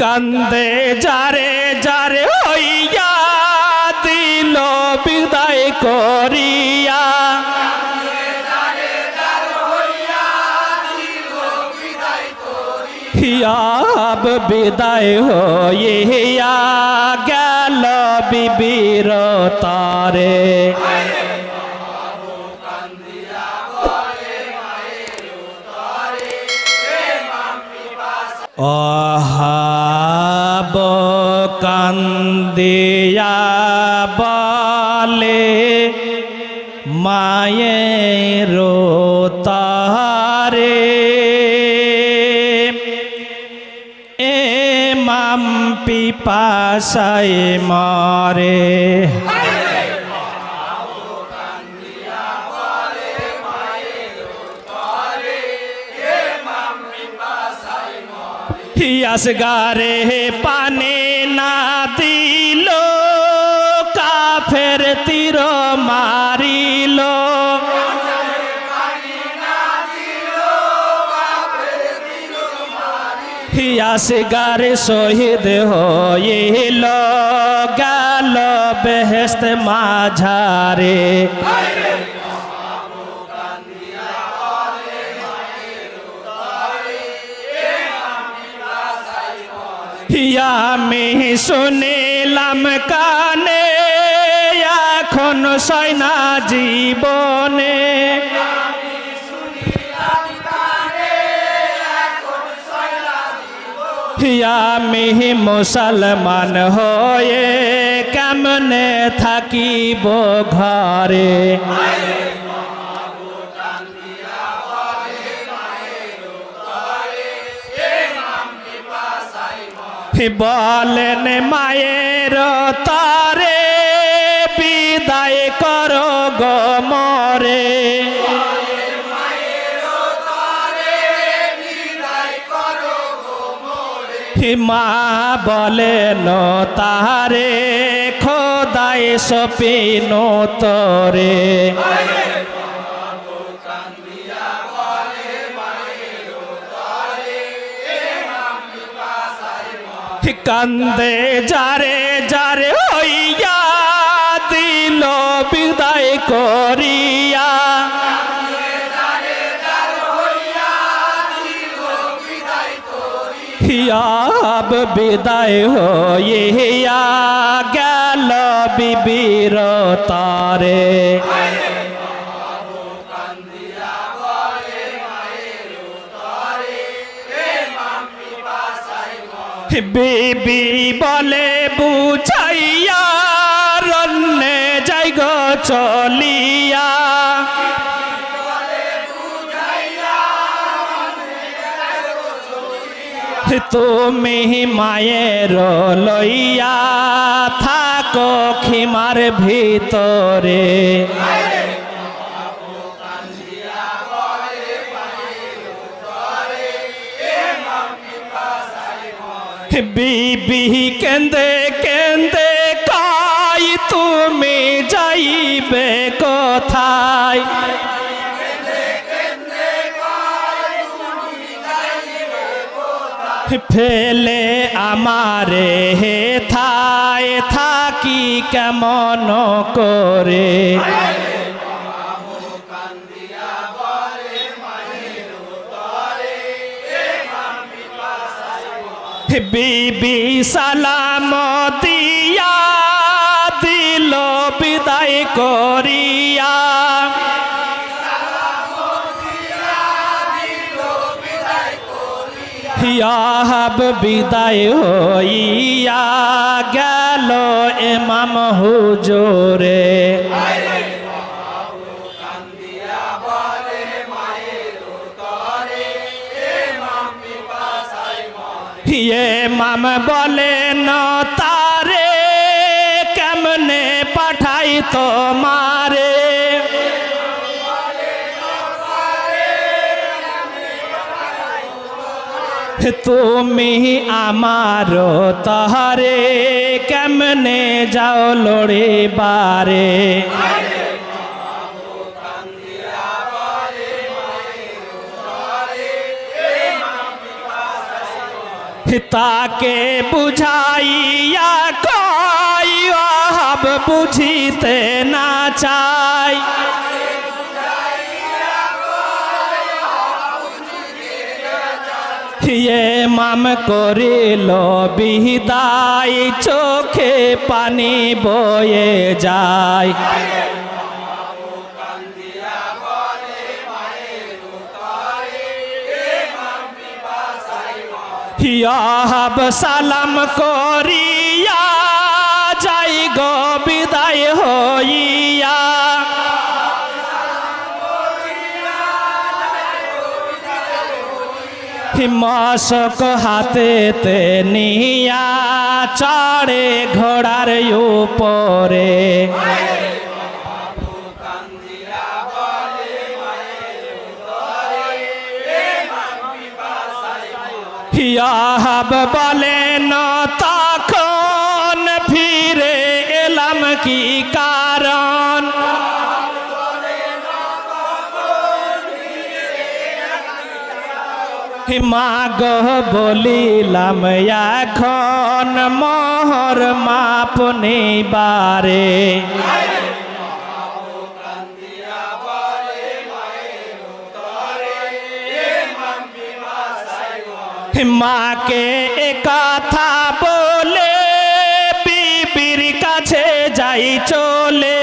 কান্দে যারে যারে হইয়া দিল বিদায় করিয়া। হিয়াব বিদায় হইয়া গেল বিবির তারে। অহাব কান্দিয়া বলে মায়ের তারে এ মাম পিপাসায় মরে। হিয়াস গারে পানে না দিল, কাফের তীর মারিল। হিয়াস গারে শহীদ হইল, গেল বেহেস্ত মাঝারে। আমি শুনিলাম কানে এখন সয়না জীবনে। আমি মুসলমান হয়ে কেমনে থাকিব ঘরে? বলেন মায়ের তারে বিদায় কর গো মরে। মা বলেন তারে খোদায় সপিন তরে। কান্দে যারে যারে হইয়া দিল বিদায় করিয়া। হিয়াব বিদায় হইয়া গেল বিবির তারে। বিবি বলে বুঝাইয়া রন্নে যাই গো চলিয়া। তুমি মায়ের লইয়া থাকো খিমার ভিতরে। বিবি কেন্দে কেন্দে কাই তুমি যাইবে কোথায়? ফেলে আমারে হে থায় থাকি কেমন করে? বিবি সালাম দিয়া দিল বিদায় করিয়া। হিয়াব বিদায় হইয়া গেল এমাম হুজুরে। হিয়ে মাম বলেন তারে কেমনে পাঠাই তোমারে? তুমি আমার তাহারে কেমনে যাও লড়ে বারে তাকে বুঝাইয়া কই আহাব বুঝিতে না চাই। ইয়ে মাম করিল, বিদায় চোখে পানি বয়ে যায়। ইয়াহাব সালাম করিয়া যাই গো বিদায় হইয়া। হিমাশক হাতেতে নিয়া চড়ে ঘোড়ার উপরে। ইয়াহাব বলেন তখন ফিরে এলাম কি কারণ? মাগ বলিলাম এখন মোহর মাপ বারে। মাকে কথা বলে বিবির কাছে যাই চলে।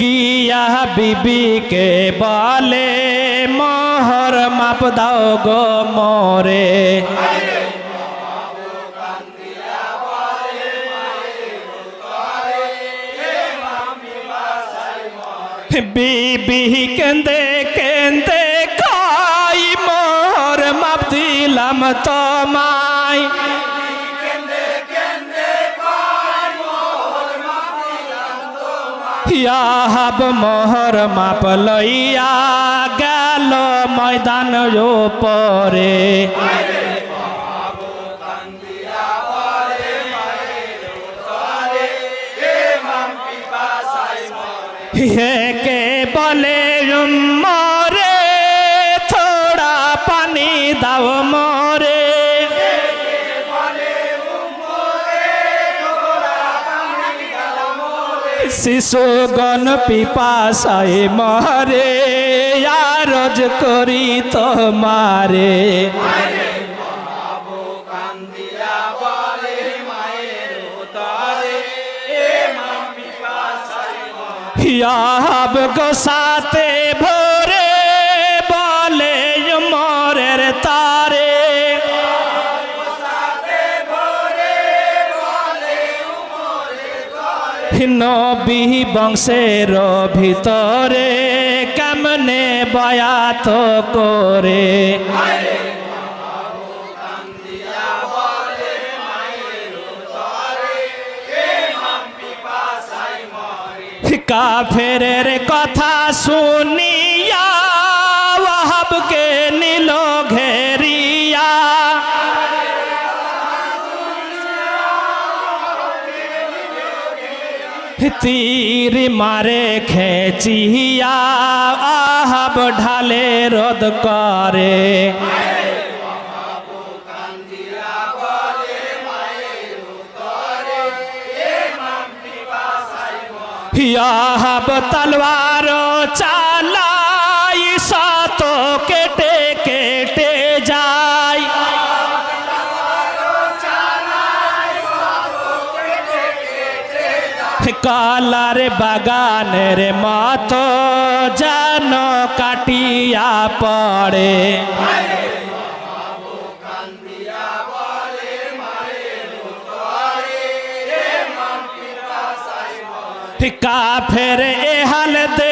গিয়া বিবিকে বলে, মোহর মাপ দাও গো মোরে। বিবি কেন্দে কেন্দে খাই মোর মাপ তোমায় ইয়াহাব মোহর মাপ লইয়া গেল ময়দান পরে কে শিশুগণ পিপাসায় মরে আরজ করি তোমারে। ইয়াব গোসাতে নবী বংশের ভিতরে কেমনে বয়াত করে? কাফেরের কথা শুনিয়া তীর মারে খেচিয়া আহাব ঢালে রদ করে। ইয়াহাব তলবার চালাই কালার বাগানের মতো যেন কাটিয়া পড়ে। কাফের এ দেখিয়া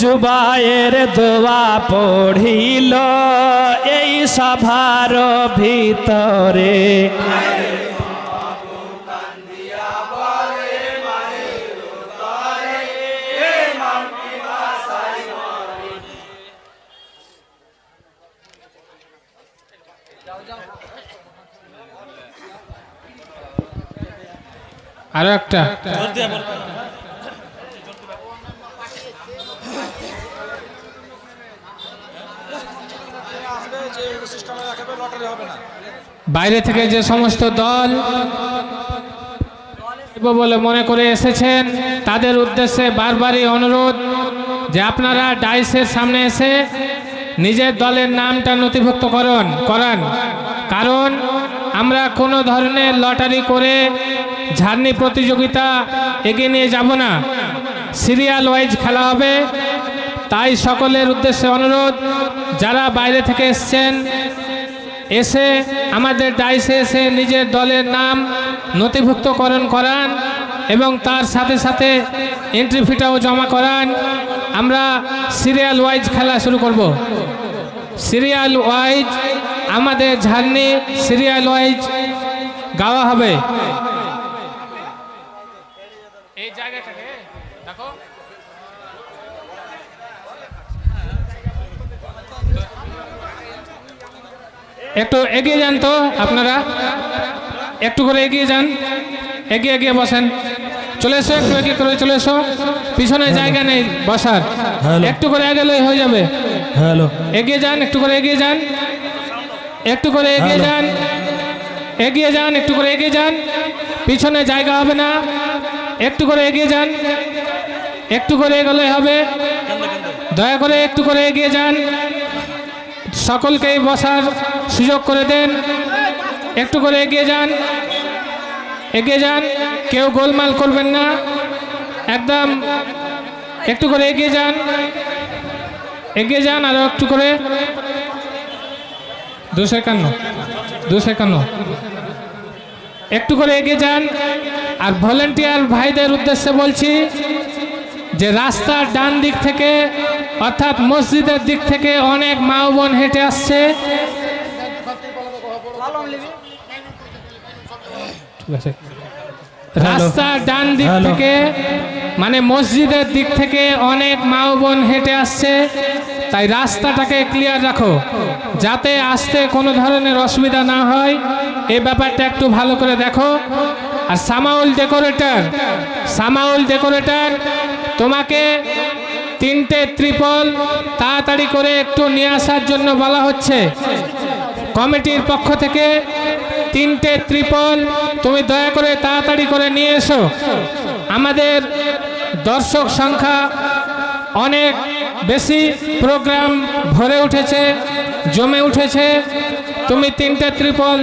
জুবায়ের দোয়া পড়িল এই সভার ভিতরে। আরও একটা। বাইরে থেকে যে সমস্ত দল বলে মনে করে এসেছেন, তাদের উদ্দেশ্যে বারবারই অনুরোধ যে আপনারা ডাইসের সামনে এসে নিজের দলের নামটা নথিভুক্ত করুন, করান। কারণ আমরা কোনো ধরনের লটারি করে ঝাড়নি প্রতিযোগিতা এগিয়ে নিয়ে যাব না। সিরিয়াল ওয়াইজ খেলা হবে। তাই সকলের উদ্দেশ্যে অনুরোধ, যারা বাইরে থেকে এসছেন এসে আমাদের ডাইসে এসে নিজের দলের নাম নথিভুক্তকরণ করান এবং তার সাথে সাথে এন্ট্রি ফিটাও জমা করান। আমরা সিরিয়াল ওয়াইজ খেলা শুরু করব। সিরিয়াল ওয়াইজ আমাদের ঝাড়নি সিরিয়াল ওয়াইজ গাওয়া হবে। একটু এগিয়ে যান তো আপনারা। একটু করে এগিয়ে যান। এগিয়ে এগিয়ে বসেন। চলে এসো একটু এগিয়ে করে চলে এসো। পিছনে জায়গা নেই বসার। একটু করে এগেলেই হয়ে যাবে। হ্যালো। এগিয়ে যান একটু করে এগিয়ে যান। একটু করে এগিয়ে যান। এগিয়ে যান একটু করে এগিয়ে যান। পিছনে জায়গা হবে না। একটু করে এগিয়ে যান। একটু করে এগোলে হবে। দয়া করে একটু করে এগিয়ে যান। সকলকেই বসার। সুযোগ করে দেন। একটু করে এগিয়ে যান। এগিয়ে যান। কেউ গোলমাল করবেন না। একদম একটু করে এগিয়ে যান। এগিয়ে যান আরও একটু করে। দুশো একান্ন। দুশো একান্ন। একটু করে এগিয়ে যান। আর ভলেন্টিয়ার ভাইদের উদ্দেশ্যে বলছি যে রাস্তার ডান দিক থেকে অর্থাৎ মসজিদের দিক থেকে অনেক মা বোন হেঁটে আসছে। রাস্তার ডান দিক থেকে মানে মসজিদের দিক থেকে অনেক মা বোন হেঁটে আসছে তাই রাস্তাটাকে ক্লিয়ার রাখো যাতে আসতে কোনো ধরনের অসুবিধা না হয়। এই ব্যাপারটা একটু ভালো করে দেখো। আর সামাউল ডেকোরেটর সামাউল ডেকোরেটর তোমাকে তিনটে ত্রিপল তাড়াতাড়ি করে একটু নিয়ে আসার জন্য বলা হচ্ছে। কমিটির পক্ষ থেকে তিনটে ত্রিপল তুমি দয়া করে তাড়াতাড়ি করে নিয়ে এসো। আমাদের দর্শক সংখ্যা অনেক বেশি। প্রোগ্রাম ভরে উঠেছে, জমে উঠেছে। তুমি তিনটে ত্রিপল